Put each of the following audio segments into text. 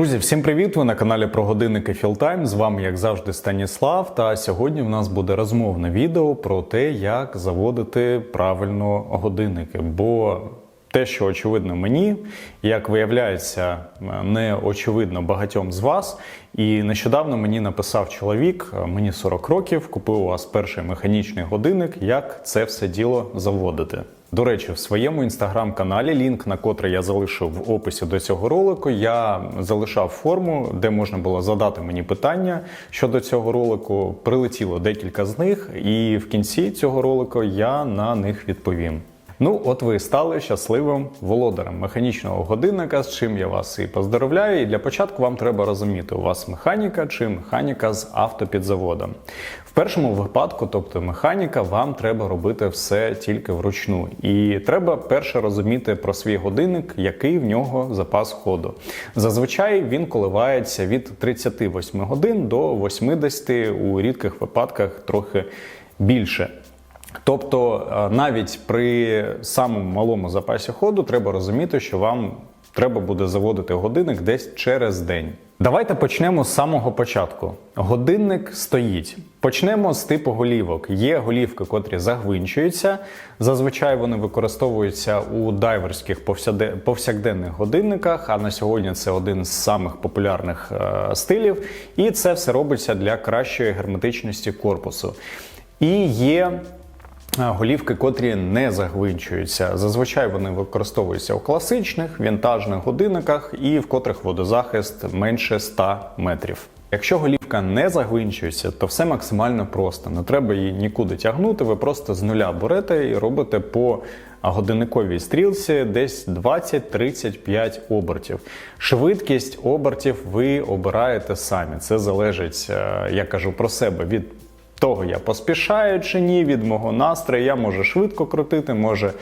Друзі, всім привіт! Ви на каналі про годинники Філтайм. З вами, як завжди, Станіслав. Та сьогодні в нас буде розмовне відео про те, як заводити правильно годинники. Бо те, що очевидно мені, як виявляється, не очевидно багатьом з вас. І нещодавно мені написав чоловік, мені 40 років, купив у вас перший механічний годинник, як це все діло заводити. До речі, в своєму інстаграм-каналі, лінк на котрий я залишив в описі до цього ролику, я залишав форму, де можна було задати мені питання щодо цього ролику. Прилетіло декілька з них, і в кінці цього ролику я на них відповім. Ну, от ви стали щасливим володарем механічного годинника, з чим я вас і поздоровляю. І для початку вам треба розуміти, у вас механіка чи механіка з автопідзаводом. В першому випадку, тобто механіка, вам треба робити все тільки вручну. І треба перше розуміти про свій годинник, який в нього запас ходу. Зазвичай він коливається від 38 годин до 80, у рідких випадках трохи більше. Тобто е, навіть при самому малому запасі ходу треба розуміти, що вам треба буде заводити годинник десь через день. Давайте почнемо з самого початку. Годинник стоїть. Почнемо з типу голівок. Є голівки, котрі загвинчуються. Зазвичай вони використовуються у дайверських повсякденних годинниках. А на сьогодні це один з самих популярних е, стилів. І це все робиться для кращої герметичності корпусу. І є Голівки, котрі не загвинчуються. Зазвичай вони використовуються у класичних вінтажних годинниках і в котрих водозахист менше 100 метрів. Якщо голівка не загвинчується, то все максимально просто. Не треба її нікуди тягнути. Ви просто з нуля берете і робите по годинниковій стрілці десь 20-35 обертів. Швидкість обертів ви обираєте самі. Це залежить, е, я кажу про себе від того я поспішаю чи ні, від мого настрою. Я можу швидко крутити, може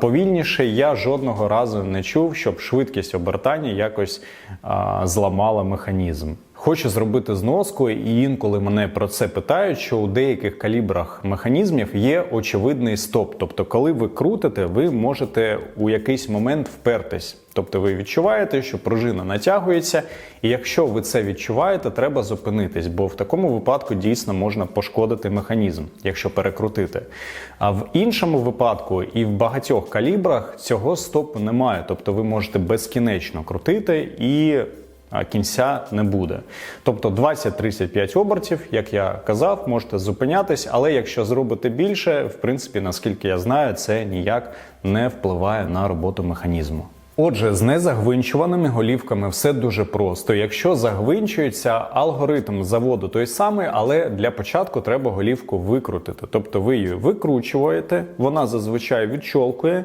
повільніше. Я жодного разу не чув, щоб швидкість обертання якось а, зламала механізм. Хочу зробити зноску, і інколи мене про це питають, що у деяких калібрах механізмів є очевидний стоп. Тобто, коли ви крутите, ви можете у якийсь момент впертись. Тобто ви відчуваєте, що пружина натягується, і якщо ви це відчуваєте, треба зупинитись, бо в такому випадку дійсно можна пошкодити механізм, якщо перекрутити. А в іншому випадку і в багатьох калібрах цього стопу немає. Тобто ви можете безкінечно крутити і кінця не буде. Тобто 20-35 обертів, як я казав, можете зупинятись, але якщо зробити більше, в принципі, наскільки я знаю, це ніяк не впливає на роботу механізму. Отже, з незагвинчуваними голівками все дуже просто. Якщо загвинчується, алгоритм заводу той самий, але для початку треба голівку викрутити. Тобто ви її викручуєте, вона зазвичай відчолкує.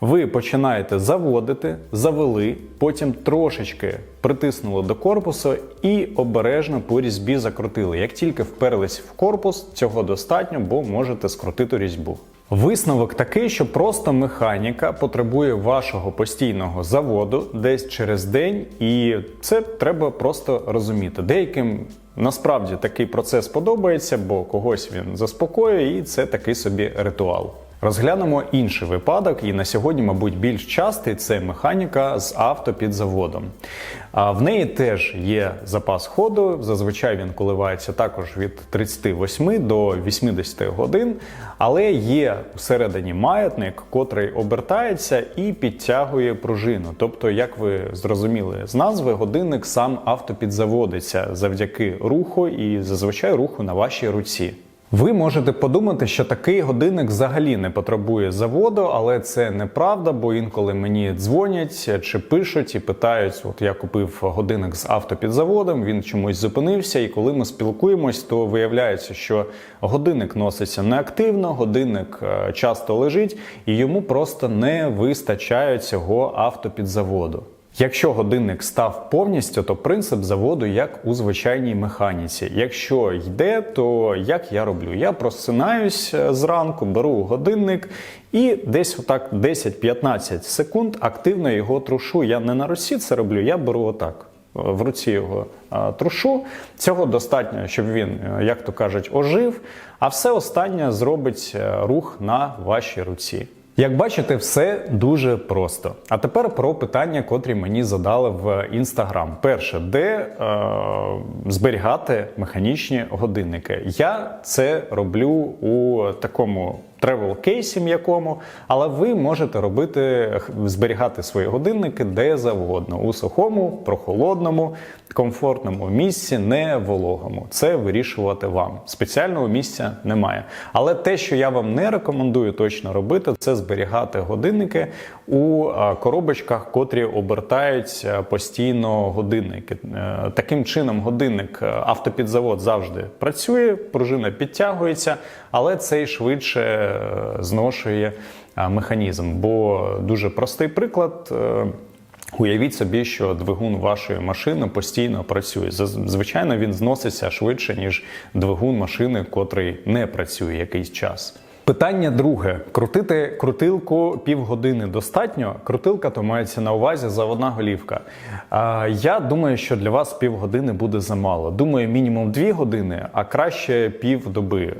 Ви починаєте заводити, завели, потім трошечки притиснули до корпусу і обережно по різьбі закрутили. Як тільки вперлись в корпус, цього достатньо, бо можете скрутити різьбу. Висновок такий, що просто механіка потребує вашого постійного заводу десь через день, і це треба просто розуміти. Деяким насправді такий процес подобається, бо когось він заспокоює, і це такий собі ритуал. Розглянемо інший випадок, і на сьогодні, мабуть, більш частий це механіка з автопідзаводом. А в неї теж є запас ходу. Зазвичай він коливається також від 38 до 80 годин, але є всередині маятник, котрий обертається і підтягує пружину. Тобто, як ви зрозуміли з назви, годинник сам автопідзаводиться завдяки руху і зазвичай руху на вашій руці. Ви можете подумати, що такий годинник взагалі не потребує заводу, але це неправда, бо інколи мені дзвонять чи пишуть і питають: от я купив годинник з автопідзаводом, він чомусь зупинився, і коли ми спілкуємось, то виявляється, що годинник носиться неактивно, годинник е, часто лежить, і йому просто не вистачає цього автопідзаводу. Якщо годинник став повністю, то принцип заводу як у звичайній механіці. Якщо йде, то як я роблю? Я просинаюсь е, зранку, беру годинник і десь отак 10-15 секунд активно його трушу. Я не на руці це роблю, я беру отак. В руці його а, трушу. Цього достатньо, щоб він, е, як то кажуть, ожив, а все останнє зробить е, рух на вашій руці. Як бачите, все дуже просто. А тепер про питання, котрі мені задали в інстаграм. Перше, де е, зберігати механічні годинники? Я це роблю у такому тревел кейсі м'якому, але ви можете робити зберігати свої годинники де завгодно у сухому, прохолодному, комфортному місці, не вологому. Це вирішувати вам. Спеціального місця немає. Але те, що я вам не рекомендую точно робити, це зберігати годинники у коробочках, котрі обертають е, постійно годинники. Е, Таким чином, годинник е, автопідзавод завжди працює, пружина підтягується, але цей швидше зношує е, механізм. Бо дуже простий приклад. е, Уявіть собі, що двигун вашої машини постійно працює. Звичайно, він зноситься швидше, ніж двигун машини, котрий не працює якийсь час. Питання друге: крутити крутилку півгодини достатньо. Крутилка то мається на увазі заводна голівка. А, я думаю, що для вас півгодини буде замало. Думаю, мінімум дві години, а краще півдоби.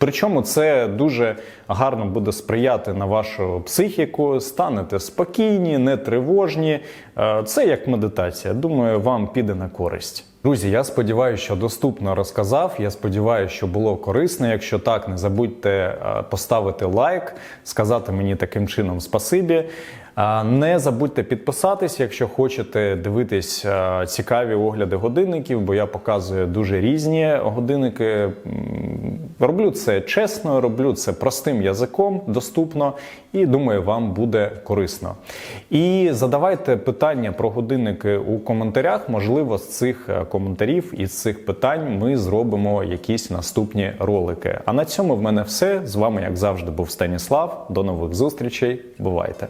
Е, Причому це дуже гарно буде сприяти на вашу психіку, станете спокійні, не тривожні. Е, Це як медитація. Думаю, вам піде на користь. Друзі, я сподіваюся, що доступно розказав. Я сподіваюся, що було корисно. Якщо так, не забудьте е, поставити лайк, сказати мені таким чином спасибі. Не забудьте підписатись, якщо хочете дивитись е, цікаві огляди годинників, бо я показую дуже різні годинники. Роблю це чесно, роблю це простим язиком, доступно, і думаю, вам буде корисно. І задавайте питання про годинники у коментарях. Можливо, з цих е, коментарів і з цих питань ми зробимо якісь наступні ролики. А на цьому в мене все. З вами, як завжди, був Станіслав. До нових зустрічей. Бувайте!